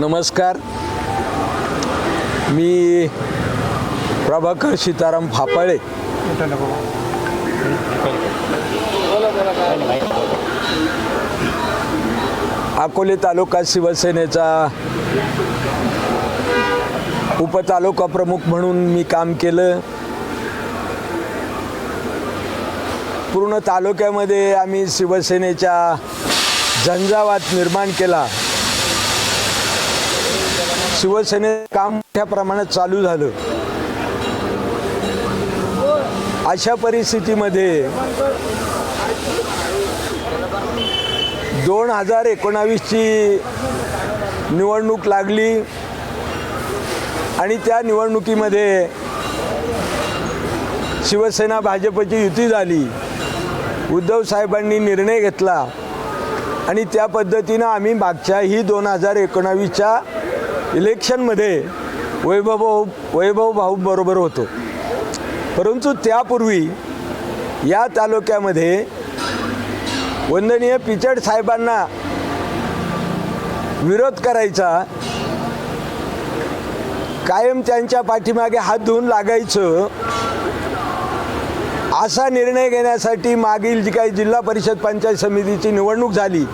नमस्कार. मी प्रभाकर सीताराम फापाळे. अकोले तालुका शिवसेनेचा उपतालुका प्रमुख म्हणून मी काम केलं. पूर्ण तालुक्यामध्ये आम्ही शिवसेनेच्या झंझावात निर्माण केला. शिवसेने काम मोठ्या प्रमाणात चालू झालं. अशा परिस्थितीमध्ये दोन हजार एकोणावीसची निवडणूक लागली आणि त्या निवडणुकीमध्ये शिवसेना भाजपची युती झाली. उद्धव साहेबांनी निर्णय घेतला आणि त्या पद्धतीनं आम्ही मागच्याही दोन हजार एकोणावीसच्या इलेक्शनमध्ये वैभव वैभव भाऊ बरोबर होतो. परंतु त्यापूर्वी या तालुक्यामध्ये वंदनीय पिचड साहेबांना विरोध करायचा कायम त्यांच्या पाठीमागे हात धुवून लागायचं असा निर्णय घेण्यासाठी मागील जी काही जिल्हा परिषद पंचायत समितीची निवडणूक झाली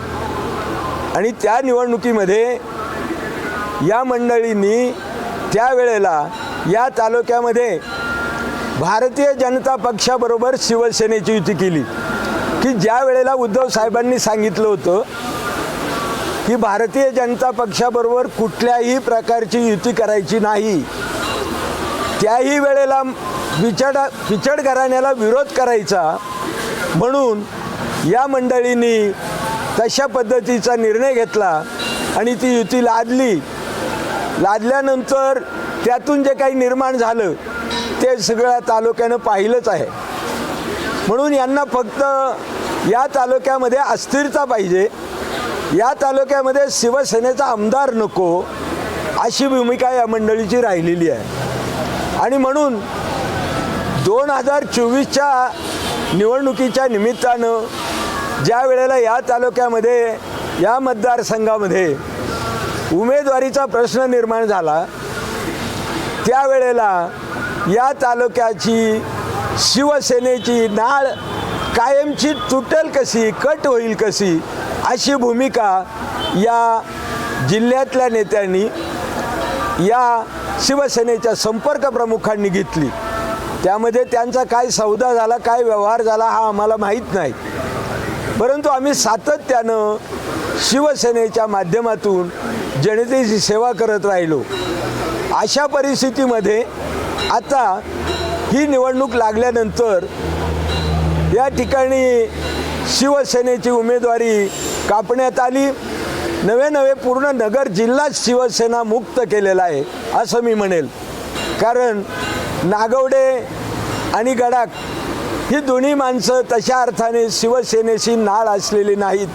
आणि त्या निवडणुकीमध्ये या मंडळींनी त्यावेळेला या तालुक्यामध्ये भारतीय जनता पक्षाबरोबर शिवसेनेची युती केली. की ज्या वेळेला उद्धव साहेबांनी सांगितलं होतं की भारतीय जनता पक्षाबरोबर कुठल्याही प्रकारची युती करायची नाही त्याही वेळेला पिचड पिचड घराण्याला विरोध करायचा म्हणून या मंडळींनी तशा पद्धतीचा निर्णय घेतला आणि ती युती लादली. लादल्यानंतर त्यातून जे काही निर्माण झालं ते सगळ्या तालुक्यानं पाहिलंच आहे. म्हणून यांना फक्त या तालुक्यामध्ये अस्थिरता पाहिजे. या तालुक्यामध्ये शिवसेनेचा आमदार नको अशी भूमिका या मंडळीची राहिलेली आहे. आणि म्हणून दोन हजार चोवीसच्या निवडणुकीच्या निमित्तानं ज्या वेळेला या तालुक्यामध्ये या मतदारसंघामध्ये उमेदवारीचा प्रश्न निर्माण झाला त्यावेळेला या तालुक्याची शिवसेनेची नाळ कायमची तुटेल कशी कट होईल कशी अशी भूमिका या जिल्ह्यातल्या नेत्यांनी या शिवसेनेच्या संपर्क प्रमुखांनी घेतली. त्यामध्ये त्यांचा काय सौदा झाला काय व्यवहार झाला हा आम्हाला माहीत नाही. परंतु आम्ही सातत्यानं शिवसेनेच्या माध्यमातून जनतेची सेवा करत राहिलो. अशा परिस्थितीमध्ये आता ही निवडणूक लागल्यानंतर या ठिकाणी शिवसेनेची उमेदवारी कापण्यात आली. नवे नवे पूर्ण नगर जिल्हा शिवसेना मुक्त केलेला आहे असं मी म्हणेल. कारण नागवडे आणि गडाख ही दोन्ही माणसं तशा अर्थाने शिवसेनेशी नाळ असलेली नाहीत.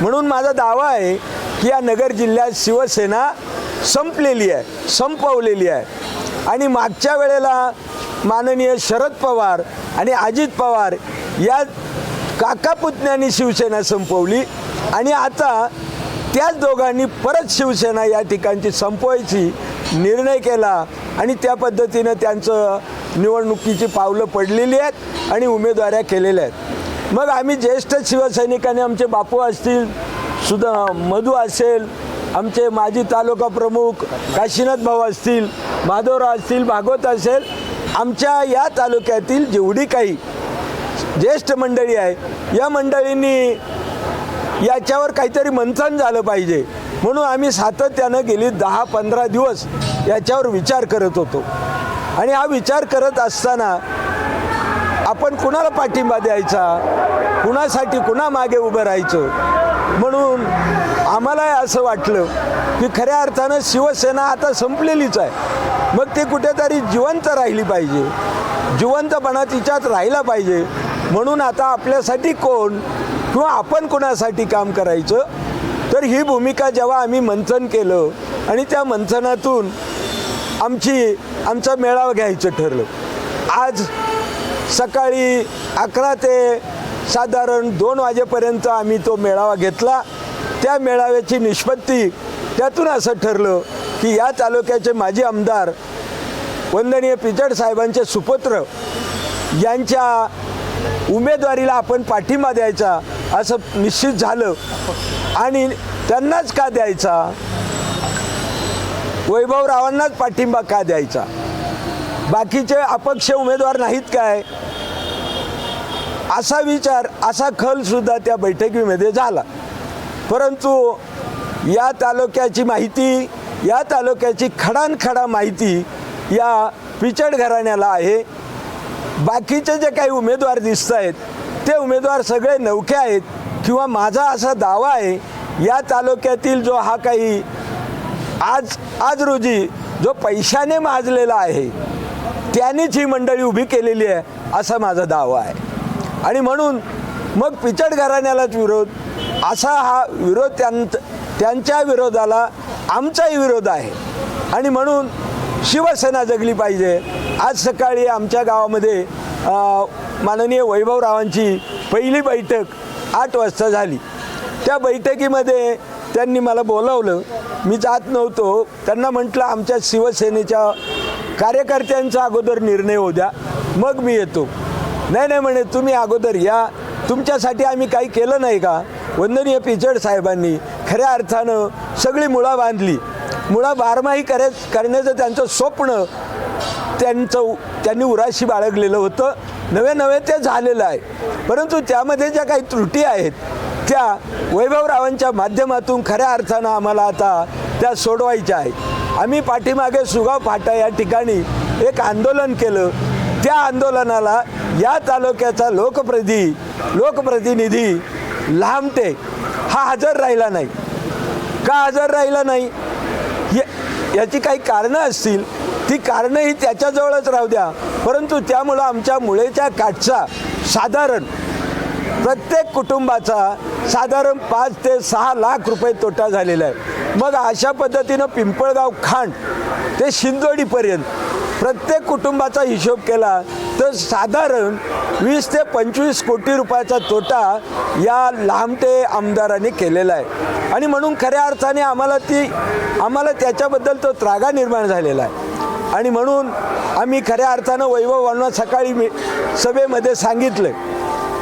म्हणून माझा दावा आहे या नगर जिल्ह्यात शिवसेना संपलेली आहे संपवलेली आहे. आणि मागच्या वेळेला माननीय शरद पवार आणि अजित पवार या काकापुतण्यांनी शिवसेना संपवली आणि आता त्याच दोघांनी परत शिवसेना या ठिकाणची संपवायची निर्णय केला आणि त्या पद्धतीनं त्यांचं निवडणुकीची पावलं पडलेली आहेत आणि उमेदवाऱ्या केलेल्या आहेत. मग आम्ही ज्येष्ठ शिवसैनिकांनी आमचे बापू असतील सुद्धा मधू असेल आमचे माजी तालुका प्रमुख काशीनाथ भाऊ असतील माधवराव असतील भागवत असेल आमच्या या तालुक्यातील जेवढी काही ज्येष्ठ मंडळी आहे या मंडळींनी याच्यावर काहीतरी मंथन झालं पाहिजे. म्हणून आम्ही सातत्यानं गेली दहा पंधरा दिवस याच्यावर विचार करत होतो. आणि हा विचार करत असताना आपण कुणाला पाठिंबा द्यायचा? कुणासाठी कुणा मागे उभं राहायचं? म्हणून आम्हाला असं वाटलं की खऱ्या अर्थानं शिवसेना आता संपलेलीच आहे. मग ती कुठेतरी जिवंत राहिली पाहिजे. जिवंतपणा तिच्यात राहिला पाहिजे. म्हणून आता आपल्यासाठी कोण किंवा आपण कोणासाठी काम करायचं? तर ही भूमिका जेव्हा आम्ही मंथन केलं आणि त्या मंथनातून आमची आमचा मेळावा घ्यायचं ठरलं. आज सकाळी अकरा ते साधारण दोन वाजेपर्यंत आम्ही तो मेळावा घेतला. त्या मेळाव्याची निष्पत्ती त्यातून असं ठरलं की या तालुक्याचे माजी आमदार वंदनीय पिचड साहेबांचे सुपुत्र यांच्या उमेदवारीला आपण पाठिंबा द्यायचा असं निश्चित झालं. आणि त्यांनाच का द्यायचा? वैभवरावांनाच पाठिंबा का द्यायचा? बाकीचे अपक्ष उमेदवार नाहीत काय? असा विचार असा खल सुद्धा त्या बैठकीमध्ये झाला. परंतु या तालुक्याची माहिती या तालुक्याची खडानखडा माहिती या पिचड घराण्याला आहे. बाकीचे जे काही उमेदवार दिसत आहेत ते उमेदवार सगळे नौके आहेत किंवा माझा असा दावा आहे या तालुक्यातील जो हा काही आज आज रोजी जो पैशाने माजलेला आहे त्यानेच ही मंडळी उभी केलेली आहे असा माझा दावा आहे. आणि म्हणून मग पिचड घराण्यालाच विरोध. असा हा विरोध त्यां त्यांच्या विरोधाला आमचाही विरोध आहे. आणि म्हणून शिवसेना जगली पाहिजे. आज सकाळी आमच्या गावामध्ये माननीय वैभवरावांची पहिली बैठक आठ वाजता झाली. त्या बैठकीमध्ये त्यांनी मला बोलावलं. मी जात नव्हतो. त्यांना म्हटलं आमच्या शिवसेनेच्या कार्यकर्त्यांचा अगोदर निर्णय होऊ द्या. मग मी येतो. नाही नाही म्हणे तुम्ही अगोदर या. तुमच्यासाठी आम्ही काही केलं नाही का? वंदनीय पिचड साहेबांनी खऱ्या अर्थानं सगळी मुळा बांधली. मुळा बारमाही करे करण्याचं त्यांचं स्वप्न त्यांचं त्यांनी उराशी बाळगलेलं होतं. नवे नवे ते झालेलं आहे. परंतु त्यामध्ये ज्या काही त्रुटी आहेत त्या वैभवरावांच्या माध्यमातून खऱ्या अर्थानं आम्हाला आता त्या सोडवायच्या आहेत. आम्ही पाठीमागे सुगाव फाटा या ठिकाणी एक आंदोलन केलं. त्या आंदोलनाला या तालुक्याचा लोकप्रति लोकप्रतिनिधी लांबटे हा हजर राहिला नाही. का हजर राहिला नाही? या- याची काही कारणं असतील. ती कारणंही त्याच्याजवळच राहू द्या. परंतु त्यामुळं आमच्या मुळेच्या काठचा साधारण प्रत्येक कुटुंबाचा साधारण पाच ते सहा लाख रुपये तोटा झालेला आहे. मग अशा पद्धतीनं पिंपळगाव खांड ते शिंदोडीपर्यंत प्रत्येक कुटुंबाचा हिशोब केला तर साधारण वीस ते पंचवीस कोटी रुपयाचा तोटा या लांबटे आमदारांनी केलेला आहे. आणि म्हणून खऱ्या अर्थाने आम्हाला ती आम्हाला त्याच्याबद्दल तो त्रागा निर्माण झालेला आहे. आणि म्हणून आम्ही खऱ्या अर्थानं वैभवांना सकाळी मी सभेमध्ये सांगितलं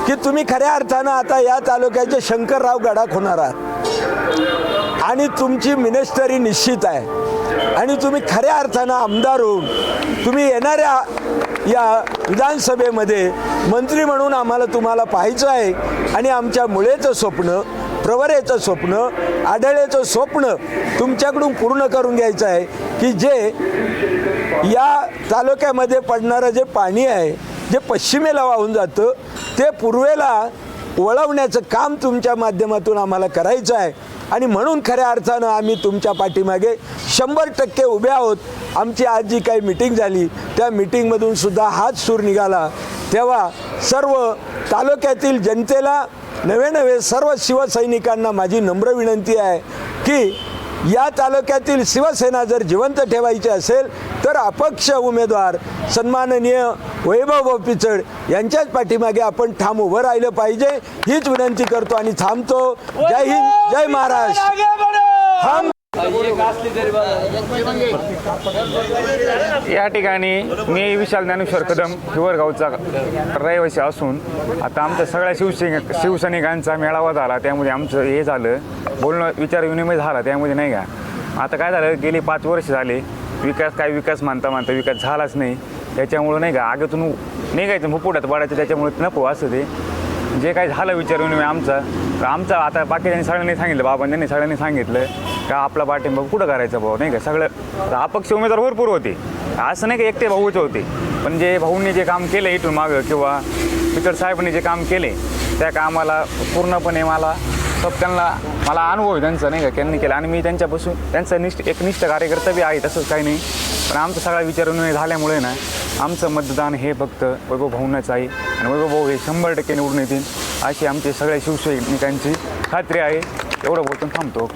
की तुम्ही खऱ्या अर्थानं आता या तालुक्याचे शंकरराव गडाख होणार आहात. आणि तुमची मिनिस्टरी निश्चित आहे. आणि तुम्ही खऱ्या अर्थानं आमदार होऊन तुम्ही येणाऱ्या या विधानसभेमध्ये मंत्री म्हणून आम्हाला तुम्हाला पाहायचं आहे. आणि आमच्या मुळेचं स्वप्न प्रवरेचं स्वप्न आढळेचं स्वप्न तुमच्याकडून पूर्ण करून घ्यायचं आहे की जे या तालुक्यामध्ये पडणारं जे पाणी आहे जे पश्चिमेला वाहून जातं ते पूर्वेला वळवण्याचं काम तुमच्या माध्यमातून आम्हाला करायचं आहे. आणि म्हणून खऱ्या अर्थानं आम्ही तुमच्या पाठीमागे शंभर टक्के उभे आहोत. आमची आज जी काही मिटिंग झाली त्या मिटिंगमधून सुद्धा हाच सूर निघाला. तेव्हा सर्व तालुक्यातील जनतेला नवे नवे सर्व शिवसैनिकांना माझी नम्र विनंती आहे की या तालुक्यातील शिवसेना जर जिवंत ठेवायची असेल तर अपक्ष उमेदवार सन्माननीय वैभव पिचड यांच्याच पाठीमागे आपण ठाम उभं राहिलं पाहिजे. हीच विनंती करतो आणि थांबतो. जय हिंद जय महाराष्ट्र. या ठिकाणी मी विशाल ज्ञानेश्वर कदम हिवरगावचा रहिवासी असून आता आमच्या सगळ्या शिवसैन शिवसैनिकांचा मेळावा झाला त्यामध्ये आमचं हे झालं बोलणं विचार विनिमय झाला त्यामध्ये नाही का? आता काय झालं गेली पाच वर्ष झाले विकास काय विकास मानता मानता विकास झालाच नाही. त्याच्यामुळं नाही का आगतून निघायचं मुपुटात पडायचं त्याच्यामुळे नको असं ते. जे काही झालं विचार विनिमय आमचा तर आमचा आता बाकीच्यांनी सगळ्यांनी सांगितलं बाबांनी त्यांनी सगळ्यांनी सांगितलं. का आपला पाठिंबा कुठं करायचा भाऊ? नाही का? सगळं अपक्ष उमेदवार भरपूर होते. असं नाही का एकटे भाऊच होते. पण जे भाऊंनी जे काम केलं इथून मागं किंवा पिचड साहेबांनी जे काम केले त्या कामाला पूर्णपणे मला सब त्यांना मला अनुभव आहे त्यांचा नाही का? त्यांनी केलं. आणि मी त्यांच्यापासून त्यांचा निष्ठ एक निष्ठ कार्यकर्ता बी आहे तसंच काही नाही. पण आमचा सगळा विचार झाल्यामुळे ना आमचं मतदान हे फक्त वैभव भाऊंनाच आहे. आणि वैभव भाऊ हे शंभर टक्के निवडून येतील अशी आमची सगळ्या शिवसैनिकांची खात्री आहे. एवढं बोलून थांबतो.